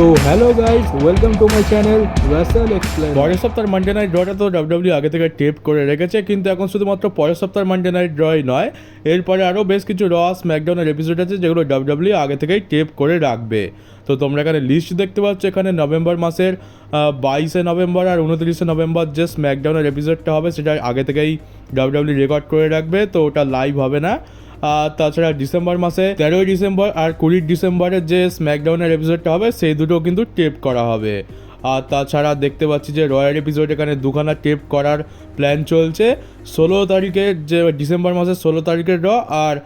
তো hello guys welcome to my channel Rasel explain পরের সপ্তাহের মানডে নাইট ড্রটা তো ডাব্লিউডাব্লিউ আগে থেকে টেপ করে রেখেছে, কিন্তু এখন শুধুমাত্র পরের সপ্তাহের মানডে নাইট ড্রই নয়, এরপরে আরও বেশ কিছু রস ম্যাকডাউনের এপিসোড আছে যেগুলো ডাব্লিউডাব্লিউ আগে থেকেই টেপ করে রাখবে। তো তোমরা এখানে লিস্ট দেখতে পাচ্ছ, এখানে নভেম্বর মাসের বাইশে নভেম্বর আর উনত্রিশে নভেম্বর যে স্ম্যাকডাউনের এপিসোডটা হবে, সেটা আগে থেকেই ডাব্লিউডাব্লিউ রেকর্ড করে রাখবে, তো ওটা লাইভ হবে না। আর তাছাড়া ডিসেম্বর মাসে তেরোই ডিসেম্বর আর কুড়ি ডিসেম্বরের যে স্ম্যাকডাউনের এপিসোডটা হবে, সেই দুটো কিন্তু টেপ করা হবে। আর তাছাড়া দেখতে পাচ্ছি যে রয়্যাল এপিসোড এখানে দুখানা টেপ করার প্ল্যান চলছে। ষোলো তারিখের যে ডিসেম্বর মাসের ষোলো তারিখের র আর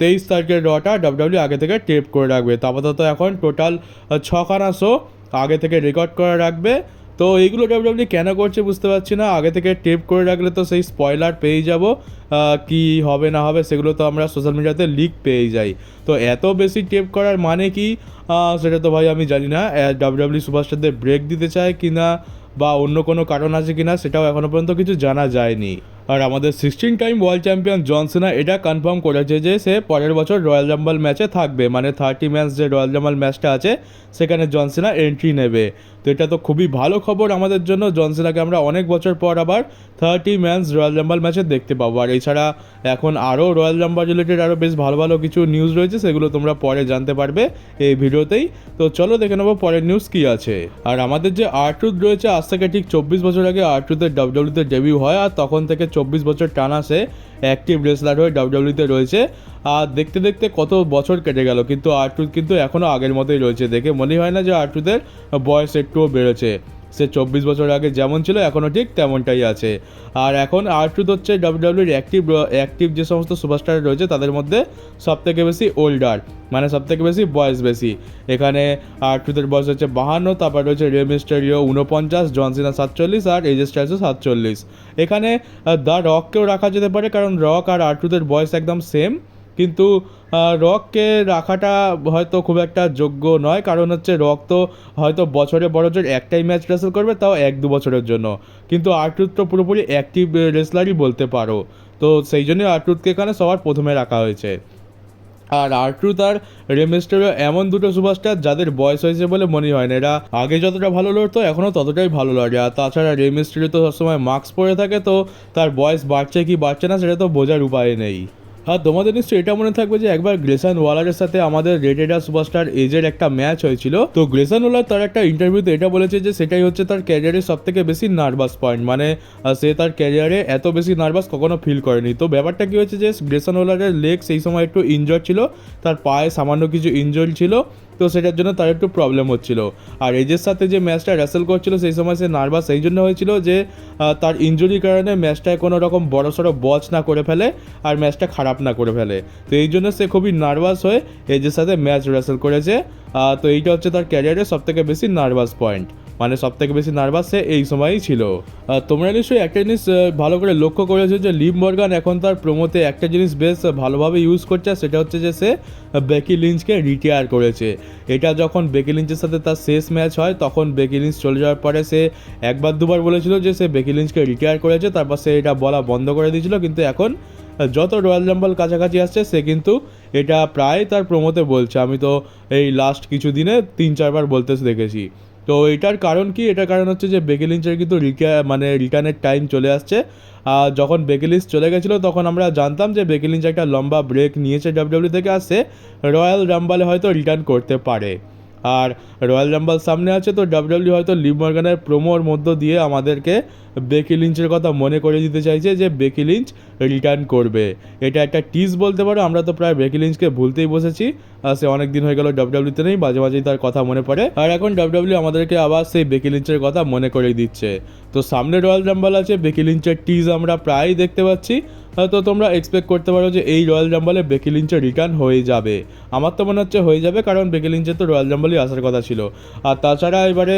তেইশ তারিখের রটা ডাব্লিউডাব্লিউ আগে থেকে টেপ করে রাখবে। তো আপাতত এখন টোটাল ছখানা শো আগে থেকে রেকর্ড করে রাখবে। তো এইগুলো ডাব্লিউডাব্লিউ কেন করছে বুঝতে পারছি না। আগে থেকে টেপ করে রাখলে তো সেই স্পয়লার পেয়ে যাব। কি হবে না হবে সেগুলো তো আমরা সোশ্যাল মিডিয়াতে লিক পেয়ে যাই। তো এত বেশি টেপ করার মানে কি? সেটা তো ভাই আমি জানি না। ডাব্লিউডাব্লিউ সুপারস্টারদের ব্রেক দিতে চায় কি না বা অন্য কোনো কারণ আছে কি না সেটাও এখনও পর্যন্ত কিছু জানা যায়নি। আর আমাদের sixteen time world champion John Cena এটা কনফার্ম করেছে যে সে পরের বছর রয়্যাল রাম্বল ম্যাচে থাকবে। মানে থার্টি ম্যাচ যে রয়্যাল রাম্বল ম্যাচটা আছে, সেখানে জনসেনা এন্ট্রি নেবে। তো এটা তো খুবই ভালো খবর আমাদের জন্য। জনসেনাকে আমরা অনেক বছর পর আবার থার্টি ম্যানস রয়্যাল রাম্বল ম্যাচে দেখতে পাবো। আর এছাড়া এখন আরও রয়্যাল রাম্বল রিলেটেড আরও বেশ ভালো ভালো কিছু নিউজ রয়েছে, সেগুলো তোমরা পরে জানতে পারবে এই ভিডিওতেই। তো চলো দেখে নেব পরের নিউজ কি আছে। আর আমাদের যে আর্ট্রুথ রয়েছে, আজ থেকে ঠিক চব্বিশ বছর আগে আর্ট্রুথের ডাব্লিউতে ডেবিউ হয়, আর তখন থেকে চব্বিশ বছর টানা সে অ্যাক্টিভ রেসলার হয়ে ডাব্লিউডাব্লিউতে রয়েছে। আর দেখতে দেখতে কত বছর কেটে গেল, কিন্তু আর্টুথ কিন্তু এখনও আগের মতোই রয়েছে। দেখে মনে হয় না যে আর্টুথের বয়স একটুও বেড়েছে। সে চব্বিশ বছর আগে যেমন ছিল এখনও ঠিক তেমনটাই আছে। আর এখন আর্ট্রুথ হচ্ছে ডাব্লিউডাব্লিউর অ্যাক্টিভ অ্যাক্টিভ যে সমস্ত সুপারস্টার রয়েছে, তাদের মধ্যে সবথেকে বেশি ওল্ডার মানে সবথেকে বেশি বয়স বেশি। এখানে আর্ট্রুথের বয়স হচ্ছে বাহান্ন, তারপর রয়েছে রেমিস্টারিও উনপঞ্চাশ জনসিনা সাতচল্লিশ, আর এজে স্টাইলসও সাতচল্লিশ। এখানে দ্য রককেও রাখা যেতে পারে, কারণ রক আর আর্ট্রুথের বয়স একদম সেম কিন্তু রককে রাখাটা হয়তো খুব একটা যোগ্য নয়। কারণ হচ্ছে রক তো হয়তো বছরে বড় জোর একটাই ম্যাচ রেসেল করবে, তাও এক দু বছরের জন্য। কিন্তু আর্টুথ তো পুরোপুরি অ্যাক্টিভ রেসলারই বলতে পারো। তো সেই জন্যই আর্টুথকে এখানে সবার প্রথমে রাখা হয়েছে। আর আর্ট্রুথ আর রেমেস্টারও এমন দুটো সুপারস্টার যাদের বয়স হয়েছে বলে মনে হয় না। এরা আগে যতটা ভালো লড়তো, এখনও ততটাই ভালো লড়ে। আর তাছাড়া রেমেস্টারি তো সবসময় মাস্ক পরে থাকে, তো তার বয়স বাড়ছে কি বাড়ছে না, সেটা তো বোঝার উপায় নেই। আর তোমাদের নিশ্চয়ই এটা মনে থাকবে যে একবার গ্রেসান ওয়ালারের সাথে আমাদের রেডেডা সুপারস্টার এজের একটা ম্যাচ হয়েছিল। তো গ্রেসান ওয়ালার তার একটা ইন্টারভিউতে এটা বলেছে যে সেটাই হচ্ছে তার ক্যারিয়ারের সব থেকে বেশি নার্ভাস পয়েন্ট মানে সে তার ক্যারিয়ারে এত বেশি নার্ভাস কখনো ফিল করেনি। তো ব্যাপারটা কি হয়েছে যে গ্রেসান ওয়ালারের লেগ সেই সময় একটু ইনজোর ছিল, তার পায়ে সামান্য কিছু ইনজোর ছিল। তো সেটার জন্য তার একটু প্রবলেম হচ্ছিল। আর এজের সাথে যে ম্যাচটা রেসেল করছিল, সেই সময় সে নার্ভাস এই জন্য হয়েছিল যে তার ইঞ্জুরির কারণে ম্যাচটায় কোনো রকম বড় সড়ো বচ না করে ফেলে আর ম্যাচটা খারাপ না করে ফেলে। তো এই জন্য সে খুবই নার্ভাস হয়ে এজের সাথে ম্যাচ রেসেল করেছে। তো এইটা হচ্ছে তার ক্যারিয়ারের সবথেকে বেশি নার্ভাস পয়েন্ট মানে সব থেকে বেশি নার্ভাস সে এই সময়ই ছিল। তোমরা নিশ্চয়ই একটা জিনিস ভালো করে লক্ষ্য করেছ যে লিম মর্গান এখন তার প্রোমোতে একটা জিনিস বেশ ভালোভাবে ইউজ করছে, সেটা হচ্ছে যে সে বেকি লিঞ্চকে রিটায়ার করেছে। এটা যখন বেকি লিঞ্চের সাথে তার শেষ ম্যাচ হয়, তখন বেকি লিঞ্চ চলে যাওয়ার পরে সে একবার দুবার বলেছিল যে সে বেকি লিঞ্চকে রিটায়ার করেছে, তারপর সে এটা বলা বন্ধ করে দিয়েছিল, কিন্তু এখন যত রয়্যাল রাম্বল কাছাকাছি আসছে, সে কিন্তু এটা প্রায় তার প্রমোতে বলছে। আমি তো এই লাস্ট কিছু দিনে তিন, চারবার বলতে দেখেছি। তো এটার কারণ কি? এটার কারণ হচ্ছে যে বেগেলিঞ্চের কিন্তু রিটা মানে রিটার্নের টাইম চলে আসছে। আর যখন বেগেলিঞ্চ চলে গেছিল, তখন আমরা জানতাম যে বেগেলিঞ্চ একটা লম্বা ব্রেক নিয়েছে ডাব্লিউডব্লিউ থেকে আসছে রয়্যাল রাম্বালে হয়তো রিটার্ন করতে পারে। আর রয়্যাল রাম্বাল সামনে আছে, তো ডাব্লিউডব্লিউ হয়তো লিভ মর্গানের প্রোমোর মধ্য দিয়ে আমাদেরকে বেকি লিঞ্চের কথা মনে করে দিতে চাইছে যে বেকি লিঞ্চ রিটার্ন করবে। এটা একটা টিজ বলতে পারো, আমরা তো প্রায় বেকি লিঞ্চকে ভুলতেই বসেছি। সে অনেক দিন হয়ে গেল ডাব্লিউডব্লিউতে নেই, মাঝে মাঝেই তার কথা মনে পড়ে। আর এখন ডাব্লিউডব্লিউ আমাদেরকে আবার সেই বেকি লিঞ্চের কথা মনে করে দিচ্ছে। তো সামনে রয়্যাল রাম্বাল আছে, বেকি লিঞ্চের টিজ আমরা প্রায়ই দেখতে পাচ্ছি। তো তোমরা এক্সপেক্ট করতে পারো যে এই রয়্যাল জাম্বলে বেকি লিঞ্চের রিটার্ন হয়ে যাবে। আমার তো মনে হচ্ছে হয়ে যাবে কারণ বেকি লিঞ্চের তো রয়্যাল জাম্বলই আসার কথা ছিল। আর তাছাড়া এবারে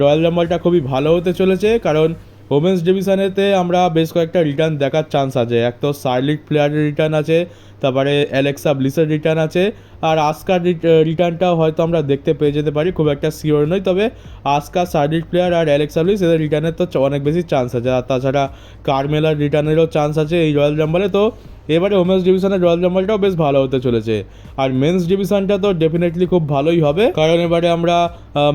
রয়্যাল জাম্বলটা খুবই ভালো হতে চলেছে কারণ ওমেন্স ডিভিশনেতে আমরা বেশ কয়েকটা রিটার্ন দেখার চান্স আছে। এক তো সার্লিক প্লেয়ারের রিটার্ন আছে তারপরে অ্যালেক্সা ব্লিসের রিটার্ন আছে। আর আসকার রিটার্নটাও হয়তো আমরা দেখতে পেয়ে যেতে পারি, খুব একটা সিওর নই। তবে আসকা সার্ডিট প্লেয়ার আর অ্যালেক্সা ব্লিস, এদের রিটার্নের তো অনেক বেশি চান্স আছে। আর তাছাড়া কারমেলার রিটার্নেরও চান্স আছে এই রয়্যাল রাম্বলে তো এবারে ওমেন্স ডিভিশনের রয়্যাল রাম্বলটাও বেশ ভালো হতে চলেছে। আর মেন্স ডিভিশনটা তো ডেফিনেটলি খুব ভালোই হবে। কারণ এবারে আমরা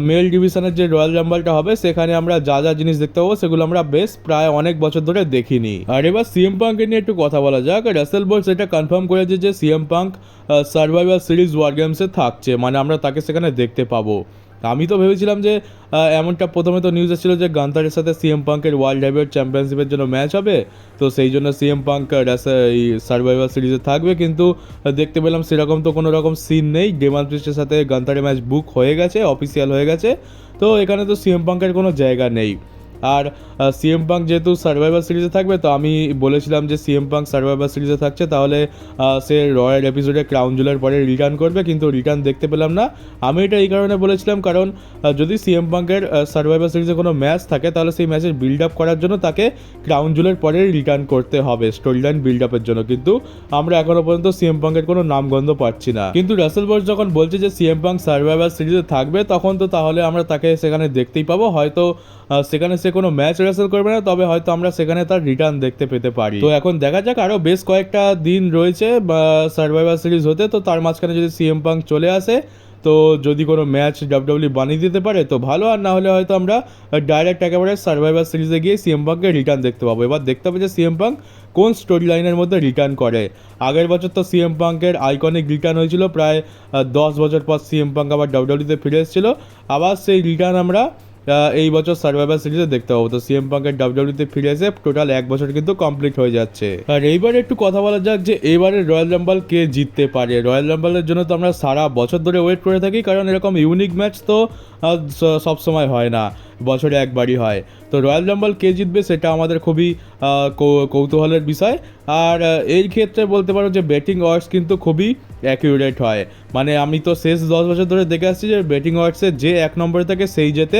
মেল ডিভিশনের যে রয়্যাল রাম্বলটা হবে, সেখানে আমরা যা যা জিনিস দেখতে পাবো, সেগুলো আমরা বেশ প্রায় অনেক বছর ধরে দেখিনি। আর এবার সিএম পাঙ্কে নিয়ে একটু কথা বলা যাক। রাসেল বোল্ট সেটা কনফার্ম করেছে যে CM Punk Survivor Series war গেমসে থাকছে মানে আমরা তাকে সেখানে দেখতে পাবো। আমি তো ভেবেছিলাম যে এমনটা প্রথমে তো নিউজ এসেছিল যে গান্তারের সাথে সিএম পাঙ্কের ওয়ার্ল্ড হেভিওয়েট চ্যাম্পিয়নশিপের জন্য ম্যাচ হবে। তো সেই জন্য সিএম পাঙ্ক এই সার্ভাইভার সিরিজে থাকবে। কিন্তু দেখতে পেলাম সেরকম তো কোনো রকম সিন নেই। ডেমান প্রিস্টের সাথে গান্তারের ম্যাচ বুক হয়ে গেছে অফিসিয়াল হয়ে গেছে। তো এখানে তো সিএম পাঙ্কের কোনো জায়গা নেই। আর সিএম পাঙ্ক যেহেতু সার্ভাইভার সিরিজে থাকবে, তো আমি বলেছিলাম যে সিএম পাঙ্ক সার্ভাইভার সিরিজে থাকছে, তাহলে সে রয়্যাল এপিসোডে ক্রাউন জুলের পরে রিটার্ন করবে, কিন্তু রিটার্ন দেখতে পেলাম না। আমি এটা এই কারণে বলেছিলাম, কারণ যদি সিএম পাঙ্কের সার্ভাইভার সিরিজে কোনো ম্যাচ থাকে, তাহলে সেই ম্যাচের বিল্ড আপ করার জন্য তাকে ক্রাউন জুলের পরে রিটার্ন করতে হবে স্টোরি লাইন বিল্ড আপের জন্য। কিন্তু আমরা এখনও পর্যন্ত সিএম পাঙ্কের কোনো নামগন্ধ পাচ্ছি না। কিন্তু রাসেল বোস যখন বলছে যে সিএম পাঙ্ক সার্ভাইভার সিরিজে থাকবে, তখন তো তাহলে আমরা তাকে সেখানে দেখতেই পাবো। হয়তো সেখানে সে কোনো ম্যাচ রেসেল করবে না, তবে হয়তো আমরা সেখানে তার রিটার্ন দেখতে পেতে পারি। তো এখন দেখা যাক আরও বেশ কয়েকটা দিন রয়েছে সার্ভাইভার সিরিজ হতে, তো তার মাঝখানে যদি সিএম পাঙ্ক চলে আসে, তো যদি কোনো ম্যাচ ডাব্লিউডাব্লিউ বানিয়ে দিতে পারে, তো ভালো। আর না হলে হয়তো আমরা ডাইরেক্ট একেবারে সার্ভাইভার সিরিজে গিয়ে সিএম পাঙ্কের রিটার্ন দেখতে পাবো। এবার দেখতে হবে যে সিএম পাঙ্ক কোন স্টোরি লাইনের মধ্যে রিটার্ন করে। আগের বছর তো সিএম পাঙ্কের আইকনিক রিটার্ন হয়েছিল, প্রায় দশ বছর পর সিএম পাঙ্ক আবার ডাব্লিউডাব্লিউতে ফিরে এসেছিল। আবার সেই রিটার্ন আমরা এই বছর সার্ভাইভার সিরিজে দেখতে পাবো। তো সিএম পাঙ্কের ডাব্লিউডাব্লিউতে ফিরে এসে টোটাল এক বছর কিন্তু কমপ্লিট হয়ে যাচ্ছে। আর এইবার একটু কথা বলা যাক যে এবারে রয়্যাল রাম্বল কে জিততে পারে। রয়্যাল রাম্বলের জন্য তো আমরা সারা বছর ধরে ওয়েট করে থাকি, কারণ এরকম ইউনিক ম্যাচ তো সব সময় হয় না। বছরে একবারই হয়। তো রয়্যাল রাম্বল কে জিতবে সেটা আমাদের খুবই কৌতূহলের বিষয়। আর এই ক্ষেত্রে বলতে পারো যে ব্যাটিং ওয়ার্ডস কিন্তু খুবই অ্যাকিউরেট হয়। মানে আমি তো শেষ দশ বছর ধরে দেখে আসছি যে ব্যাটিং ওয়ার্ডসে যে এক নম্বরে থাকে সেই যেতে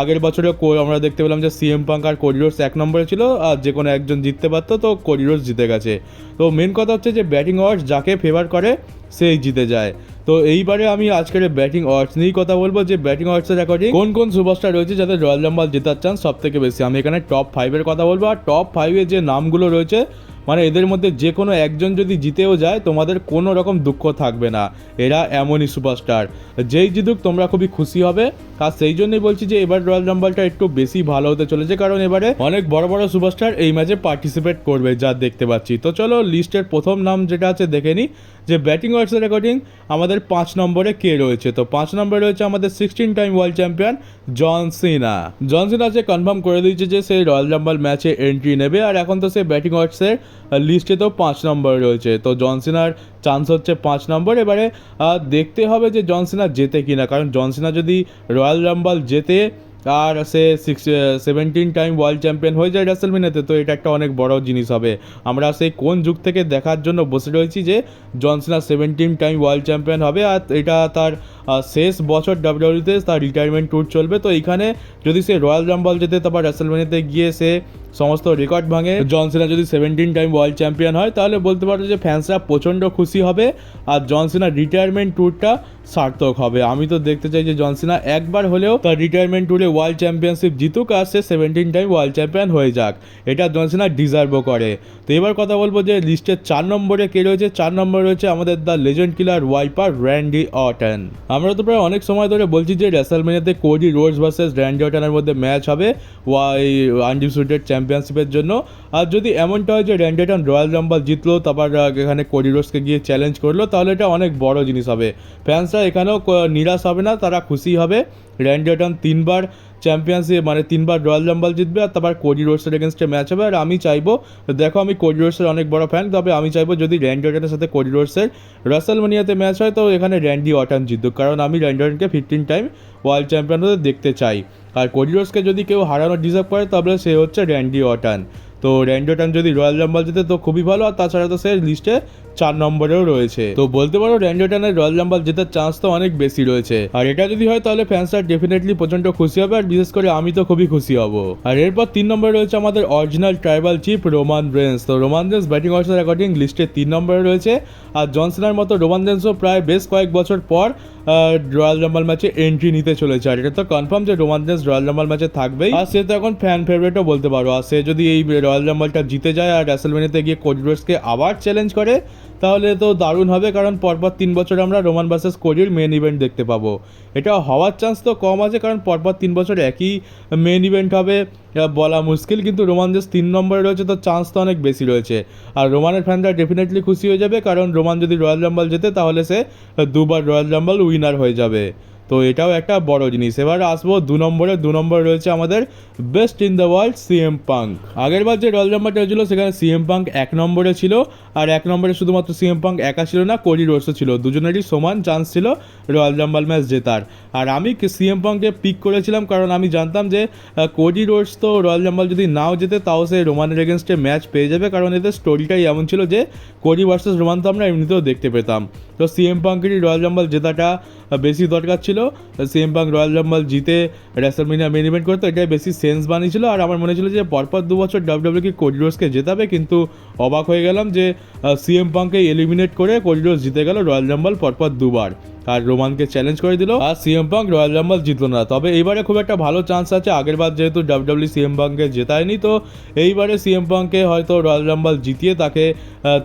আগের বছরে আমরা দেখতে পেলাম যে সিএম পাঙ্ক আর কোরিডোর্স এক নম্বরে ছিল আর যে কোনো একজন জিততে পারতো, তো কোরিডোর্স জিতে গেছে। তো মেন কথা হচ্ছে যে ব্যাটিং ওয়ার্ডস যাকে ফেভার করে, সেই জিতে যায়। তো এইবারে আমি আজকের ব্যাটিং ওয়ার্ডস নিয়েই কথা বলব যে ব্যাটিং ওয়ার্ডসের অ্যাকর্ডিং কোন কোন সুপারস্টার রয়েছে যাদের রয়্যাল রাম্বল জেতার চান্স সব থেকে বেশি। আমি এখানে টপ ফাইভের কথা বলব। আর টপ ফাইভে যে নামগুলো রয়েছে মানে এদের মধ্যে যে কোনো একজন যদি জিতেও যায়, তোমাদের কোনো রকম দুঃখ থাকবে না। এরা এমনই সুপারস্টার যেই জিতুক, তোমরা খুবই খুশি হবে। আর সেই জন্যই বলছি যে, এবার রয়্যাল রাম্বলটা একটু বেশি ভালো হতে চলেছে। কারণ এবারে অনেক বড় বড় সুপারস্টার এই ম্যাচে পার্টিসিপেট করবে, যা দেখতে পাচ্ছি। তো চলো লিস্টের প্রথম নাম যেটা আছে, দেখে নিই যে ব্যাটিং ওয়ার্ডসের রেকর্ডিং আমাদের পাঁচ নম্বরে কে রয়েছে? তো পাঁচ নম্বরে রয়েছে আমাদের sixteen time world champion John Cena John Cena যে কনফার্ম করে দিয়েছে যে, সে রয়্যাল রাম্বল ম্যাচে এন্ট্রি নেবে। আর এখন তো সে ব্যাটিং ওয়ার্ডসের লিস্টে তো পাঁচ নম্বরে রয়েছে। তো জন সিনার চান্স হচ্ছে পাঁচ নম্বর এবারে দেখতে হবে যে জন সিনা জেতে কিনা। কারণ জন সিনা যদি রয়্যাল রাম্বল জেতে, আর সে six seventeen time world champion হয়ে যায় রাসেলমিনেতে তো এটা একটা অনেক বড় জিনিস হবে। আমরা সেই কোন যুগ থেকে দেখার জন্য বসে রয়েছি যে John Cena seventeen time world champion হবে, আর এটা তার শেষ বছর ডাব্লিউডব্লিউতে তার রিটায়ারমেন্ট ট্যুর চলবে। তো এইখানে যদি সে রয়্যাল রাম্বল যেতে তারপর রাসেলমিনেতে গিয়ে সে সমস্ত রেকর্ড ভাঙে। জনসিনা যদি সেভেন্টিন টাইম ওয়ার্ল্ড চ্যাম্পিয়ন হয়, তাহলে বলতে পারো যে ফ্যান্সরা প্রচণ্ড খুশি হবে আর জনসিনার রিটায়ারমেন্ট ট্যুরটা সার্থক হবে। আমি তো দেখতে চাই যে জনসিনা একবার হলেও তার রিটায়ারমেন্ট ট্যুরে ওয়ার্ল্ড চ্যাম্পিয়নশিপ জিতুক আর সে সেভেন্টিন টাইম ওয়ার্ল্ড চ্যাম্পিয়ন হয়ে যাক। এটা জনসিনা ডিজার্ভও করে। তো এবার কথা বলব যে লিস্টের চার নম্বরে কে রয়েছে? চার নম্বরে রয়েছে আমাদের the legend killer viper Randy Orton আমরা তো প্রায় অনেক সময় ধরে বলছি যে রেসালমেনিয়াতে কোডি রোডস ভার্সেস র্যান্ডি অটনের মধ্যে ম্যাচ হবে। ওয়াই আনডিসিউটেড চ্যাম্পিয়নশিপের জন্য। আর যদি এমনটা হয় যে র্যান্ডেটন রয়্যাল রাম্বল জিতলো, তারপর এখানে কোরিডোসকে গিয়ে চ্যালেঞ্জ করল, তাহলে এটা অনেক বড় জিনিস হবে। ফ্যান্সরা এখানেও নিরাশ হবে না, তারা খুশি হবে। র্যান্ডেটন তিনবার চ্যাম্পিয়নশিপ মানে তিনবার রয়্যাল রাম্বল জিতবে আর তারপর কোডি রোডসের এগেনস্টে ম্যাচ হবে। আর আমি চাইব, দেখো আমি কোডি রোডসের অনেক বড় ফ্যান তবে আমি চাইব যদি র্যান্ডি অটনের সাথে কোডি রোডসের রাসেলমানিয়াতে ম্যাচ হয়, তো এখানে র্যান্ডি অটন জিতুক। কারণ আমি র্যান্ডি অটনকে ফিফটিন টাইম ওয়ার্ল্ড চ্যাম্পিয়ন হতে দেখতে চাই। আর কোডি রোডসকে যদি কেউ হারানো ডিজার্ভ করে, তাহলে সে হচ্ছে র্যান্ডি অটন তো র্যান্ডি অটন যদি রয়্যাল রাম্বল জিতে, তো খুবই ভালো। আর তাছাড়া তো সে লিস্টে চার নম্বরেও রয়েছে। তো বলতে পারো, র্যান্ডি অর্টনের রয়্যাল রাম্বল জেতার চান্স তো অনেক বেশি রয়েছে। আর এটা যদি হয়, তাহলে ফ্যান্সরা ডেফিনেটলি প্রচণ্ড খুশি হবে, আর বিশেষ করে আমি তো খুবই খুশি হব। আর এরপর তিন নম্বরে রয়েছে আমাদের original tribal chief Roman Reigns তো Roman Reigns batting order according লিস্টে তিন নম্বরে রয়েছে, আর জনসনের মতো রোমান রেন্সও প্রায় বেশ কয়েক বছর পর রয়্যাল রাম্বল ম্যাচে এন্ট্রি নিতে চলেছে। আর এটা তো কনফার্ম যে রোমান রেন্স রয়্যাল রাম্বল ম্যাচে থাকবেই। আর সে তো এখন ফ্যান ফেভারিটও বলতে পারো। আর সে যদি এই রয়্যাল রাম্বলটা জিতে যায়, আর র্যাসেলমেনিতে গিয়ে কোচরোসকে আবার চ্যালেঞ্জ করে তাহলে তো দারুণ হবে, কারণ পরপর তিন বছর আমরা রোমান ভার্সেস কোরির মেন ইভেন্ট দেখতে পাবো। এটা হওয়ার চান্স তো কম আছে, কারণ পরপর তিন বছর একই মেন ইভেন্ট হবে বলা মুশকিল, কিন্তু রোমান যে তিন নম্বরে রয়েছে, তো চান্স তো অনেক বেশি রয়েছে। আর রোমানের ফ্যানরা ডেফিনেটলি খুশি হয়ে যাবে, কারণ রোমান যদি রয়্যাল রাম্বল জেতে, তাহলে সে দুবার রয়্যাল রাম্বল উইনার হয়ে যাবে। তো এটাও একটা বড় জিনিস। এবার আসব দু নম্বরে। দু নম্বরে রয়েছে আমাদের best in the world CM Punk. আগের বার যে রয়্যাল নাম্বারটা হয়েছিল, সেখানে সিএম পাঙ্ক এক নম্বরে ছিল। আর এক নম্বরে শুধুমাত্র সিএম পাঙ্ক একা ছিল না কোরি রোডসও ছিল। দুজনেরই সমান চান্স ছিল রয়্যাল রাম্বল ম্যাচ জেতার। আর আমি সিএম পাঙ্ককে পিক করেছিলাম? কারণ আমি জানতাম যে কোডি রোডস তো রয়্যাল রাম্বল যদি নাও জেতে, তাও সে রোমানের এগেনস্টে ম্যাচ পেয়ে যাবে। কারণ এদের স্টোরিটাই এমন ছিল যে কোডি ভার্সেস রোমান তো আমরা এমনিতেও দেখতে পেতাম। তো সিএম পাঙ্কেরই রয়্যাল রাম্বল জেতাটা বেশি দরকার ছিল। সিএম পাং রয়্যাল রাম্বল জিতে রেসলমিনিয়া মেন ইভেন্ট করতো এটাই বেশি সেন্স বানিয়েছিল। আর আমার মনে ছিল যে পরপর দু বছর ডাব্লিউডাব্লিউ কি কোডিরোসকে জেতাবে, কিন্তু অবাক হয়ে গেলাম যে সিএম পাংকে এলিমিনেট করে কোডিরোস জিতে গেল রয়্যাল রাম্বল পরপর দুবার। আর রোমানকে চ্যালেঞ্জ করে দিল। আর সিএম পাঙ্ক রয়্যাল রাম্বল জিতলো না। তবে এইবারে খুব একটা ভালো চান্স আছে। আগের বার যেহেতু ডাব্লিউডাব্লিউ সিএম পাঙ্ককে জেতায়নি, তো এইবারে সিএম পাঙ্ককে হয়তো রয়্যাল রাম্বল জিতিয়ে তাকে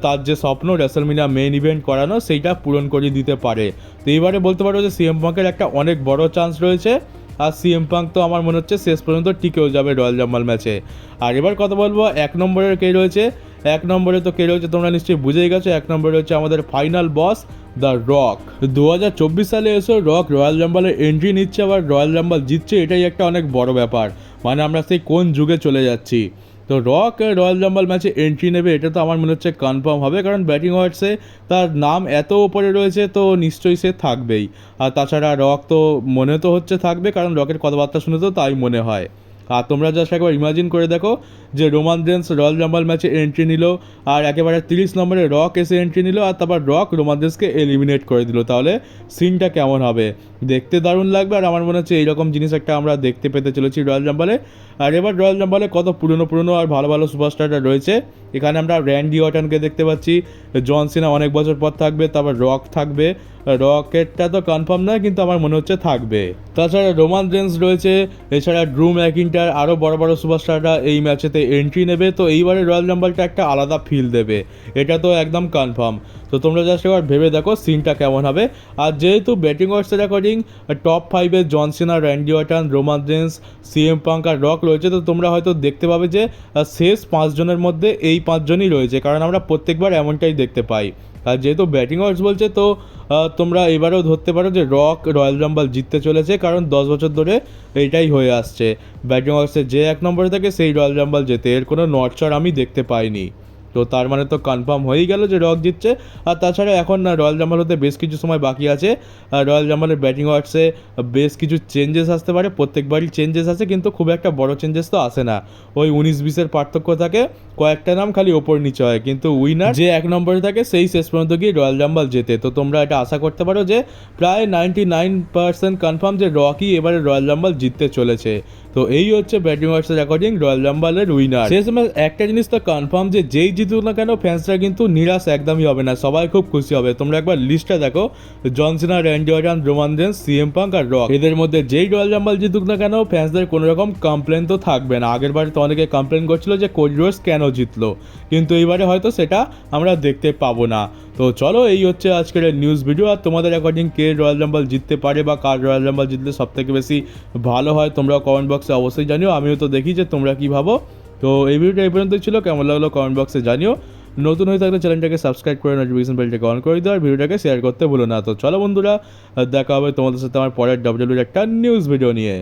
তার যে স্বপ্ন রেসলমিনিয়া মেন ইভেন্ট করানো, সেইটা পূরণ করে দিতে পারে। তো এইবারে বলতে পারো যে সিএম পাঙ্কের একটা অনেক বড় চান্স রয়েছে। আর সিএম পাঙ্ক তো আমার মনে হচ্ছে শেষ পর্যন্ত টিকেও যাবে রয়্যাল জাম্বাল ম্যাচে। আর এবার কথা বলব, এক নম্বরের কে রয়েছে? এক নম্বরে তো কে রয়েছে তোমরা নিশ্চয়ই বুঝেই গেছো, এক নম্বরে রয়েছে আমাদের ফাইনাল বস, দ্য রক। দু হাজার চব্বিশ সালে এসে রক রয়্যাল জাম্বালের এন্ট্রি নিচ্ছে, আবার রয়্যাল জাম্বাল জিতছে, এটাই একটা অনেক বড় ব্যাপার। মানে আমরা সেই কোন যুগে চলে যাচ্ছি? তো রক রয়্যাল জাম্বাল ম্যাচে এন্ট্রি নেবে, এটা তো আমার মনে হচ্ছে কনফার্ম হবে, কারণ ব্যাটিং ওয়ার্ডসে তার নাম এত উপরে রয়েছে, তো নিশ্চয়ই সে থাকবেই। আর তাছাড়া রক তো মনে তো হচ্ছে থাকবে, কারণ রকের কথাবার্তা শুনে তো তাই মনে হয়। আর তোমরা জাস্ট একবার ইমাজিন করে দেখো যে রোমান রেন্স রয়্যাল রাম্বল ম্যাচে এন্ট্রি নিল, আর একেবারে তিরিশ নম্বরে রক এসে এন্ট্রি নিল, আর তারপর রক রোমান রেন্সকে এলিমিনেট করে দিল। তাহলে সিনটা কেমন হবে? দেখতে দারুণ লাগবে, আর আমার মনে হচ্ছে এইরকম জিনিস একটা আমরা দেখতে পেতে চলেছি রয়্যাল রাম্বলে। আর এবার রয়্যাল রাম্বলে কত পুরনো পুরনো আর ভালো ভালো সুপারস্টাররা রয়েছে। এখানে আমরা র্যান্ডি অটনকে দেখতে পাচ্ছি জন সিনা অনেক বছর পর থাকবে, তারপর রক থাকবে। রকেটটা তো কনফার্ম নয়, কিন্তু আমার মনে হচ্ছে থাকবে। তাছাড়া রোমান রেন্স রয়েছে, এছাড়া ড্রু ম্যাকিন্টার আরও বড় বড় সুপারস্টাররা এই ম্যাচেতে এন্ট্রি নেবে, তো এইবারে রয়্যাল রাম্বলটা একটা আলাদা ফিল দেবে। এটা তো একদম কনফার্ম তো তোমরা জাস্ট এবার ভেবে দেখো সিনটা কেমন হবে। আর যেহেতু ব্যাটিং অর্ডার অ্যাকর্ডিং টপ ফাইভে John Cena Randy Orton Roman Reigns CM Punk আর রক রয়েছে, তো তোমরা হয়তো দেখতে পাবে যে শেষ পাঁচজনের মধ্যে এই পাঁচজনই রয়েছে। কারণ আমরা প্রত্যেকবার এমনটাই দেখতে পাই। আর যেহেতু ব্যাটিং অর্ডস বলছে, তো তোমরা এবারেও ধরতে পারো যে রক রয়্যাল রাম্বাল জিততে চলেছে, কারণ দশ বছর ধরে এটাই হয়ে আসছে। ব্যাটিং অর্ডসে যে এক নম্বরে থাকে, সেই রয়্যাল রাম্বাল জেতে। এর কোনো নটচার আমি দেখতে পাইনি। তো তার মানে তো কনফার্ম হয়েই গেল যে রক জিতছে। আর তাছাড়া এখন রয়্যাল রাম্বল হতে বেশ কিছু সময় বাকি আছে। রয়্যাল রাম্বলের ব্যাটিং ওয়ার্ডসে বেশ কিছু চেঞ্জেস আসতে পারে। প্রত্যেকবারই চেঞ্জেস আসে কিন্তু খুব একটা বড় চেঞ্জেস তো আসে না। ওই উনিশ বিশের পার্থক্য থাকে, কয়েকটা নাম খালি ওপর নিচে হয়। কিন্তু উইনার যে এক নম্বরে থাকে, সেই শেষ পর্যন্ত গিয়ে রয়্যাল জাম্বাল জেতে। তো তোমরা এটা আশা করতে পারো যে, প্রায় নাইনটি নাইন পার্সেন্ট কনফার্ম যে রকি এবারে রয়্যাল জাম্বাল জিততে চলেছে। তো এই হচ্ছে ব্যাটিং ওয়ার্সের অ্যাকর্ডিং রয়্যাল রাম্বলের উইনার শেষ একটা জিনিস তো কনফার্ম যে যেই জিতুক না কেন ফ্যান্সরা কিন্তু নিরাশ একদমই হবে না, সবাই খুব খুশি হবে। তোমরা একবার লিস্টটা দেখো John Cena Randy Orton Roman Reigns CM Punk আর রক এদের মধ্যে যেই রয়্যাল রাম্বল জিতুক না কেন ফ্যান্সদের কোনো রকম কমপ্লেন তো থাকবে না। আগের বারে তো অনেকে কমপ্লেন করছিল যে কোড রোজ কেন জিতলো, কিন্তু এইবারে হয়তো সেটা আমরা দেখতে পাবো না। তো চলো, এই হচ্ছে আজকের নিউজ ভিডিও আর তোমাদের অ্যাকর্ডিং কে রয়্যাল রাম্বল জিততে পারে বা কার রয়্যাল রাম্বল জিতলে সব থেকে বেশি ভালো হয় তোমরা কমেন্ট বক্সে অবশ্যই জানিও। আমিও তো দেখি যে তোমরা কী ভাবো। তো এই ভিডিওটা এই পর্যন্তই ছিল। কেমন লাগল কমেন্ট বক্সে জানিও। নতুন হয়ে থাকলে চ্যানেলটাকে সাবস্ক্রাইব করে নোটিফিকেশন বেলটাকে অন করে দিও আর ভিডিওটাকে শেয়ার করতে ভুলো না। তো চলো বন্ধুরা দেখা হবে তোমাদের সাথে আমার পরের ডাব্লিউডাব্লিউর একটা নিউজ ভিডিও নিয়ে।